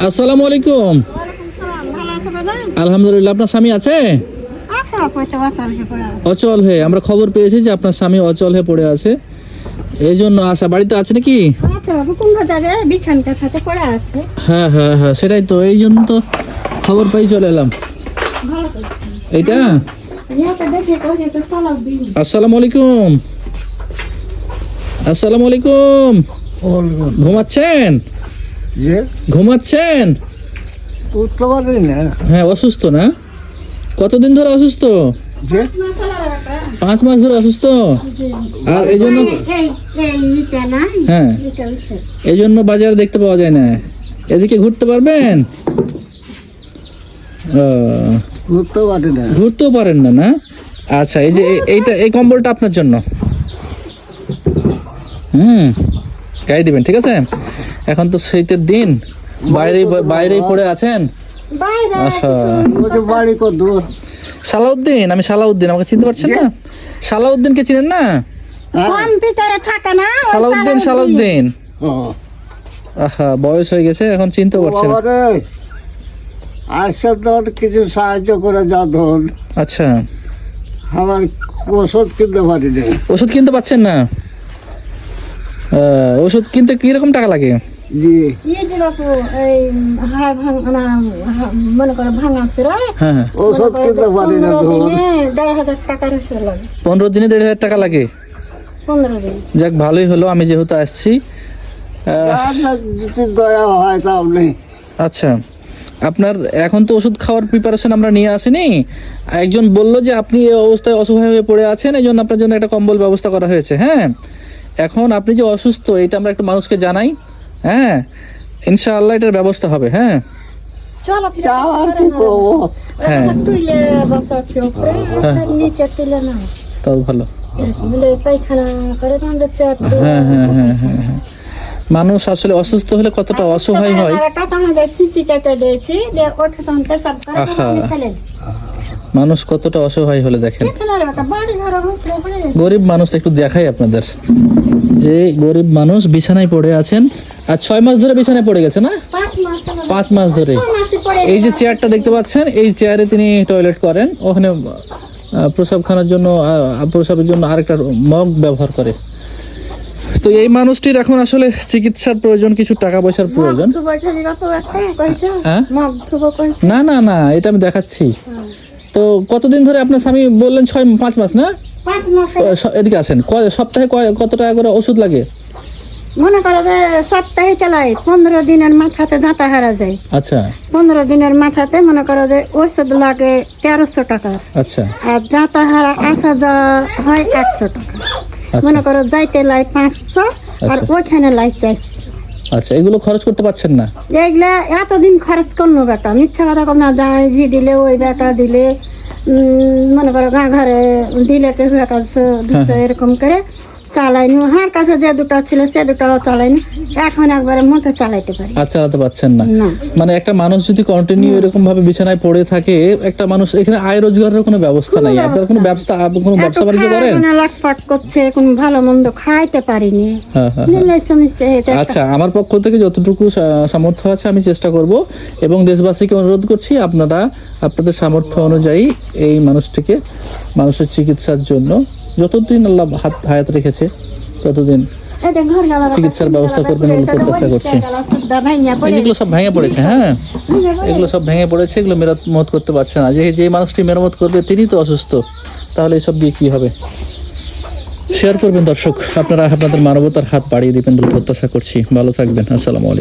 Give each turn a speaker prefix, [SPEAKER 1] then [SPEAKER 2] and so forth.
[SPEAKER 1] আসসালামু আলাইকুম। আলহামদুলিল্লাহ আপনার স্বামী আছে? অচল হয়ে আমরা খবর পেয়েছি যে আপনার স্বামী অচল হয়ে পড়ে আছে। এই জন্য আশা বাড়িতে আছে নাকি? হ্যাঁ হ্যাঁ হ্যাঁ সেটাই তো এই জন্য তো খবর পাই চলে এলাম। এইটা? আসসালামু আলাইকুম। আসসালামু আলাইকুম। ঘুমাচ্ছেন? ঘুমাচ্ছেন?
[SPEAKER 2] উঠতে পারি না।
[SPEAKER 1] হ্যাঁ অসুস্থ না? কতদিন ধরে অসুস্থ? পাঁচ মাস ধরে অসুস্থ? আর এই জন্য হ্যাঁ। এই জন্য বাজার দেখতে পাওয়া যায় না। এদিকে ঘুরতে পারবেন? ও,
[SPEAKER 2] উঠতে না।
[SPEAKER 1] ঘুরতেও পারেন না না? আচ্ছা এই যে এইটা এই কম্বলটা আপনার জন্য। হুম। গাড়ি দিবেন ঠিক আছে? এখন তো শীতের দিন। বাইরে বাইরেই পড়ে আছেন?
[SPEAKER 3] বাইরে
[SPEAKER 1] আহা।
[SPEAKER 2] ওই যে বাড়ি কত দূর।
[SPEAKER 1] সালাউদ্দিন আমি সালাউদ্দিন আমাকে চিনতে পারছেন না? সালাউদ্দিনকে চিনেন না?
[SPEAKER 3] না
[SPEAKER 1] সালাউদ্দিন
[SPEAKER 3] সালাউদ্দিন।
[SPEAKER 1] সালাউদ্দিন। আহা বয়স হয়ে গেছে এখন চিনতে পারছেন
[SPEAKER 2] আজকে তোর কিছু সাহায্য করে যা ধর।
[SPEAKER 1] আচ্ছা।
[SPEAKER 2] আমার ওষুধ কিনতে পারি না
[SPEAKER 1] ওষুধ কিনতে পাচ্ছেন না? ওষুধ কিনতে কীরকম টাকা লাগে?
[SPEAKER 3] ইয়ে মনে
[SPEAKER 1] হ্যাঁ হ্যাঁ।
[SPEAKER 3] পনেরো দিনে দেড় হাজার লাগে।
[SPEAKER 1] পনেরো দিনে দেড় হাজার টাকা লাগে? যাক ভালোই হলো আমি যেহেতু আসছি
[SPEAKER 2] হয়
[SPEAKER 1] আচ্ছা আপনার এখন তো ওষুধ খাওয়ার প্রিপারেশন আমরা নিয়ে আসিনি। একজন বলল যে আপনি এই অবস্থায় অসহায় হয়ে পড়ে আছেন এই জন্য আপনার জন্য একটা কম্বল ব্যবস্থা করা হয়েছে হ্যাঁ? এখন আপনি যে অসুস্থ এটা আমরা একটু মানুষকে জানাই। হ্যাঁ ইনশাআল্লাহ এটার ব্যবস্থা হবে হ্যাঁ। হ্যাঁ। তাও ভালো।
[SPEAKER 3] আমরা চেয়ার
[SPEAKER 1] হ্যাঁ হ্যাঁ হ্যাঁ হ্যাঁ হ্যাঁ। মানুষ আসলে অসুস্থ হলে কতটা অসহায় হয়। আহা। মানুষ কতটা অসহায় হলে দেখেন। গরিব মানুষ একটু দেখাই আপনাদের। যে গরিব মানুষ বিছানায় পড়ে আছেন আর ছয় মাস ধরে বিছানায় পড়ে গেছে না?
[SPEAKER 3] পাঁচ মাস
[SPEAKER 1] ধরে। এই যে চেয়ারটা দেখতে পাচ্ছেন এই চেয়ারে তিনি টয়লেট করেন। ওখানে আহ, প্রসাবখানার জন্য প্রসাবের জন্য আরেকটা মগ ব্যবহার করে। তো এই মানুষটির এখন আসলে চিকিৎসার প্রয়োজন কিছু টাকা পয়সার প্রয়োজন। হ্যাঁ? না না না এটা আমি দেখাচ্ছি। তো কতদিন ধরে আপনার স্বামী বললেন ছয় পাঁচ মাস না? এদিকে কয়- সপ্তাহে কয়- কত টাকা করে ওষুধ লাগে?
[SPEAKER 3] মনে করো যে সপ্তাহে চালাই পনেরো দিনের মাথাতে দাঁতা হারা যায়।
[SPEAKER 1] আচ্ছা।
[SPEAKER 3] পনেরো দিনের মাথাতে মনে করো যে ওষুধ লাগে তেরোশো টাকা।
[SPEAKER 1] আচ্ছা।
[SPEAKER 3] আর যাতা হারা আসা যাওয়া হয় আটশো টাকা।
[SPEAKER 1] আচ্ছা।
[SPEAKER 3] মনে করো যাইতে লাই পাঁচশো আর
[SPEAKER 1] আচ্ছা।
[SPEAKER 3] ওইখানে লাই চারশো।
[SPEAKER 1] আচ্ছা এগুলো খরচ করতে পারছেন না?
[SPEAKER 3] এগুলা এতদিন খরচ করল বেটা মিথ্যা কথা কম না যায় জি দিলে ওই বেটা দিলে উম, মনে করো গাঁ ঘরে দিলে কেউ কাছে এরকম করে। চালাইনি। হার কাছে যে দুটো ছিল সে দুটাও চালাইনি। এখন একবারে মতো চালাইতে পারি।
[SPEAKER 1] আর চালাতে পারছেন না। মানে একটা মানুষ যদি কন্টিনিউ এরকম ভাবে বিছানায় পড়ে থাকে একটা মানুষ এখানে আয় রোজগারের কোনো ব্যবস্থা নাই। আপনার কোনো ব্যবস্থা কোনো ব্যবসা বাণিজ্য করেন?
[SPEAKER 3] লাটপাট করছে কোন ভালো মন্দ খাইতে পারিনি।
[SPEAKER 1] হ্যাঁ হ্যাঁ আচ্ছা আমার পক্ষ থেকে যতটুকু সামর্থ্য আছে আমি চেষ্টা করব এবং দেশবাসীকে অনুরোধ করছি আপনারা আপনাদের সামর্থ্য অনুযায়ী এই মানুষটিকে মানুষের চিকিৎসার জন্য যতদিন আল্লাহ হাত, হায়াত রেখেছে, ততদিন চিকিৎসার ব্যবস্থা করবেন বলে প্রত্যাশা করছি। যেগুলো সব ভেঙে পড়েছে হ্যাঁ? এগুলো সব ভেঙে পড়েছে, এগুলো মেরামত করতে পারছে না। যে যে মানুষটি মেরামত করবে, তিনি তো অসুস্থ। তাহলে এসব দিয়ে কি হবে? শেয়ার করবেন দর্শক, আপনারা আপনাদের মানবতার হাত বাড়িয়ে দিবেন বলে প্রত্যাশা করছি। ভালো থাকবেন, আসসালামু আলাইকুম।